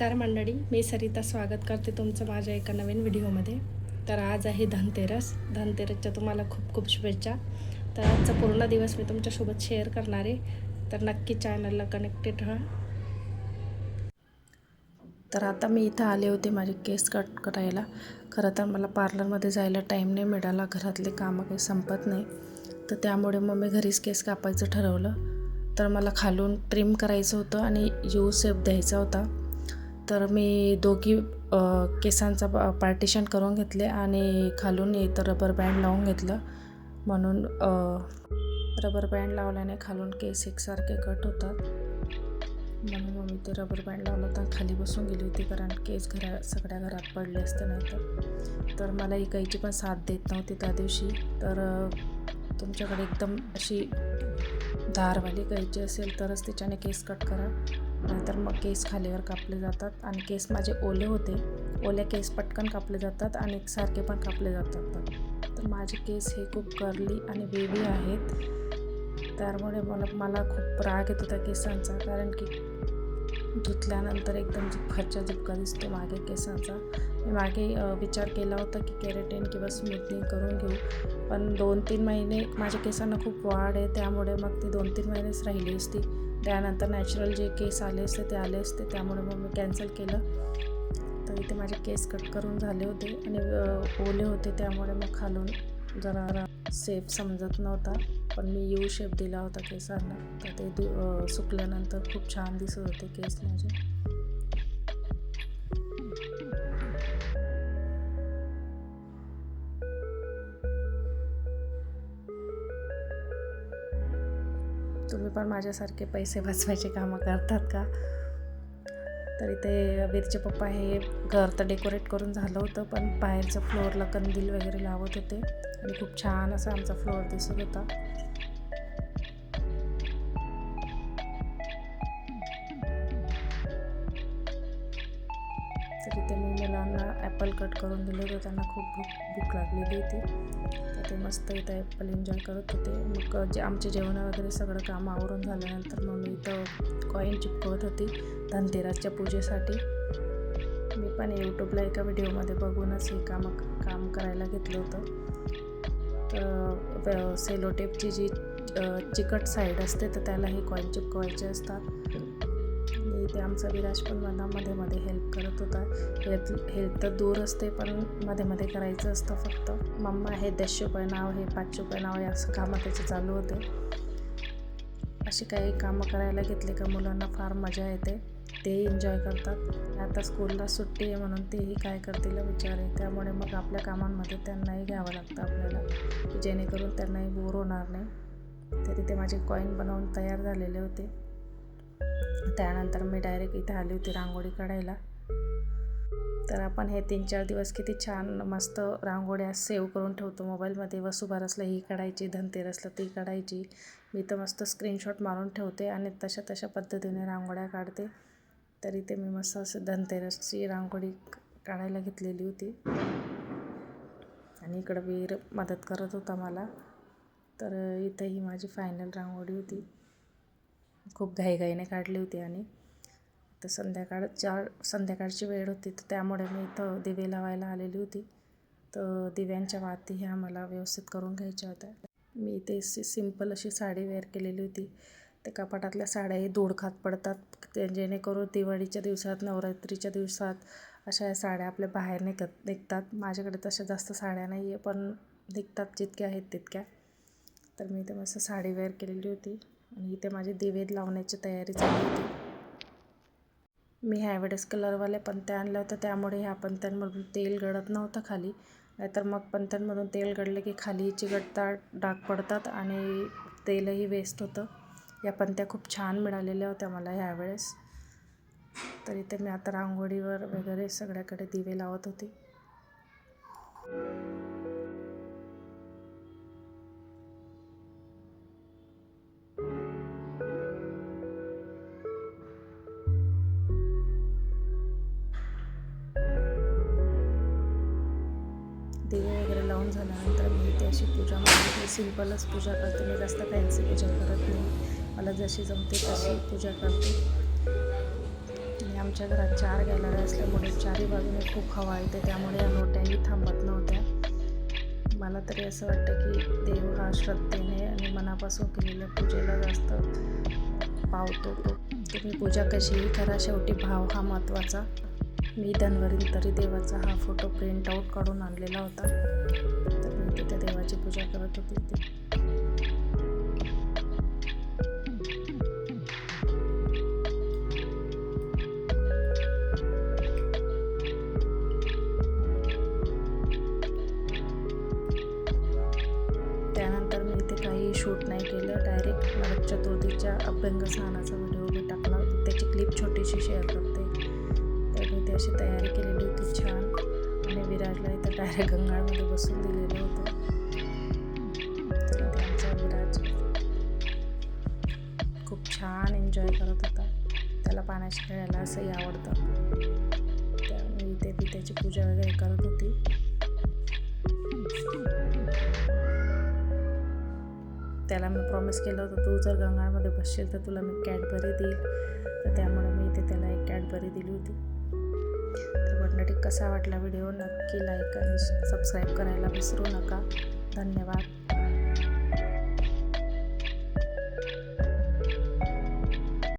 नमस्कार मंडळी मी सरिता स्वागत करते तुमचं माझ्या एका नवीन व्हिडिओमध्ये. तर आज आहे धनतेरस. धनतेरसच्या तुम्हाला खूप खूप शुभेच्छा. तर आजचा पूर्ण दिवस मी तुमच्यासोबत शेअर करणार आहे. तर नक्की चॅनलला कनेक्टेड राहा. तर आता मी इथं आले होते माझे केस कट करायला. खरं तर मला पार्लरमध्ये जायला टाईम नाही मिळाला. घरातले कामं काही संपत नाही. तर त्यामुळे मग मी घरीच केस कापायचं ठरवलं. तर मला खालून ट्रिम करायचं होतं आणि यू सेप द्यायचा होता. तर मी दोघी केसांचा केसांचा पार्टिशन करून घेतले आणि खालून इथं रबर बँड लावून घेतलं. म्हणून रबर बँड लावल्याने खालून केस एकसारखे कट होतात. म्हणून मग मी ते रबर बँड लावलं तर खाली बसून गेली होती कारण केस घरा सगळ्या घरात पडले असते नाही तर तर मला इकायची पण साथ देत नव्हती त्या दिवशी. तर तुमच्याकडे एकदम अशी धारवाली गायची असेल तरच तिच्याने केस कट करा. नाहीतर मग केस खालीवर कापले जातात आणि केस माझे ओले होते. ओल्या केस पटकन कापले जातात आणि एकसारखे पण कापले जातात. तर माझे केस हे खूप गर्ली आणि बेबी आहेत. त्यामुळे मला मला खूप राग येतो त्या केसांचा. कारण की धुतल्यानंतर एकदम झुपखाच्या झुपका दिसतो मागे केसांचा. मी मागे विचार केला होता की केरेटिन किंवा स्मूथनिंग करून घेऊ. पण दोन तीन महिने माझ्या केसांना खूप वाढ आहे त्यामुळे मग ती दोन तीन महिनेच राहिली असती. त्यानंतर नॅचरल जे केस आले असते ते आले असते त्यामुळे मग मी कॅन्सल केलं. तर इथे माझे केस कट करून झाले होते आणि ओले होते त्यामुळे मग खालून जरा सेफ समजत नव्हता. पण मी यू शेप दिला होता केसांना. तर ते दु सुकल्यानंतर खूप छान दिसत होते केस माझे. तुम्ही पण माझ्यासारखे पैसे वाचवायचे कामं करतात का? तर इथे वीरचे पप्पा हे घर तर डेकोरेट करून झालं होतं पण बाहेरचं फ्लोअरला कंदील वगैरे लावत होते. आणि खूप छान असा आमचा फ्लोअर दिसत होता. करून दिले होते. त्यांना खूप भूक भूक लागलेली होती. तर ते मस्त इथं ॲपल एन्जॉय करत होते. मग जे आमचे जेवण वगैरे सगळं काम आवरून झाल्यानंतर मग मी इथं कॉईन चिपकवत होती धनतेरसच्या पूजेसाठी. मी पण यूट्यूबला एका व्हिडिओमध्ये बघूनच हे काम काम करायला घेतलं होतं. तर सेलोटेपची जी चिकट साईड असते तर त्याला हे कॉईन चिपकवायचे असतात. की आमचा विराज पण मला मध्ये मध्ये हेल्प करत होता. हेल्प हेल्प तर दूर असते पण मध्ये मध्ये करायचं असतं फक्त. मम्मा हे दश रुपये नाव हे पाच रुपये नाव हे असं कामं त्याचे चालू होते. अशी काही कामं करायला घेतले का मुलांना फार मजा येते. तेही एन्जॉय करतात. आता स्कूलला सुट्टी आहे म्हणून तेही काय करतील विचार आहे. त्यामुळे मग आपल्या कामांमध्ये त्यांनाही घ्यावं लागतं आपल्याला की जेणेकरून त्यांनाही बोर होणार नाही. तरी ते माझे कॉईन बनवून तयार झालेले होते. त्यानंतर मी डायरेक्ट इथे आली होती रांगोळी काढायला. तर आपण हे तीन चार दिवस किती छान मस्त रांगोळ्या सेव्ह करून ठेवतो मोबाईलमध्ये. वसुबारसला ही काढायची धनतेरसला ती काढायची. मी तर मस्त स्क्रीनशॉट मारून ठेवते आणि तशा तशा पद्धतीने रांगोळ्या काढते. तरी ते मी मस्त असं धनतेरसची रांगोळी काढायला घेतलेली होती. आणि इकडं वीर मदत करत होता मला. तर इथं ही माझी फायनल रांगोळी होती. खूप घाईघाईने काढली होती आणि तर संध्याकाळ चार संध्याकाळची वेळ होती तर त्यामुळे मी इथं दिवे लावायला आलेली होती. तर दिव्यांच्या वाती ह्या मला व्यवस्थित करून घ्यायच्या होत्या. मी इथे सि सिंपल अशी साडी वेअर केलेली होती. त्या कपाटातल्या साड्याही धूळ खात पडतात. ते जेणेकरून दिवाळीच्या दिवसात नवरात्रीच्या दिवसात अशा या साड्या आपल्या बाहेर निघत निघतात. माझ्याकडे तशा जास्त साड्या नाही आहे पण निघतात जितक्या आहेत तितक्या. तर मी ते मस्त साडी वेअर केलेली होती. आणि इथे माझे दिवे लावण्याची तयारी चालू होती. मी ह्यावेळेस कलरवाले पंत्या आणल्या होत्या त्यामुळे ह्या पंत्यांमधून तेल गळत नव्हतं खाली. नाहीतर मग पंत्यांमधून तेल गळलं की खाली चिकटतात डाग पडतात आणि तेलही वेस्ट होतं. या पंत्या खूप छान मिळालेल्या होत्या मला ह्यावेळेस. तर इथे मी आता रांगोळीवर वगैरे सगळ्याकडे दिवे लावत होती. दिवे वगैरे लावून झाल्यानंतर मी इथे अशी पूजा मांडली. सिम्पलच पूजा करते. मी जास्त फॅन्सी पूजा करत नाही. मला जशी जमते तशी पूजा करते. आणि आमच्या घरात चार गॅलरी असल्यामुळे चारही बाजूने खूप हवा येते. त्यामुळे या नोट्याही थांबत नव्हत्या. मला तरी असं वाटतं की देव हा श्रद्धेने आणि मनापासून केलेल्या पूजेला जास्त पावतो तो. तुम्ही पूजा कशीही करा. शेवटी भाव हा महत्त्वाचा. मी धनवरील तरी देवाचा हा फोटो प्रिंट आऊट काढून आणलेला होता. तर मी तिथे देवाची पूजा करत होती. ती त्यानंतर मी इथे काही शूट नाही केलं. डायरेक्ट नरक चतुर्थीच्या अभ्यंग स्नानाचा व्हिडिओ मी टाकला त्याची क्लिप छोटीशी शेअर करतो. तर अशी तयारी केलेली होती छान. आणि विराजला इथं डायरेक्ट गंगाळमध्ये बसून दिलेलं होतं. तर आमचा विराज खूप छान एन्जॉय करत होता. त्याला पाण्याशी खेळायला असंही आवडतं. त्यामुळे इथे ती त्याची पूजा वगैरे करत होती. त्याला मी प्रॉमिस केलं होतं तू जर गंगाळमध्ये बसशील तर तुला मी कॅडबरी देईल. तर त्यामुळे मी इथे त्याला एक कॅडबरी दिली होती. तर मंडळी कसा वाटला व्हिडिओ? नक्की लाईक आणि सबस्क्राईब करायला विसरू नका. धन्यवाद.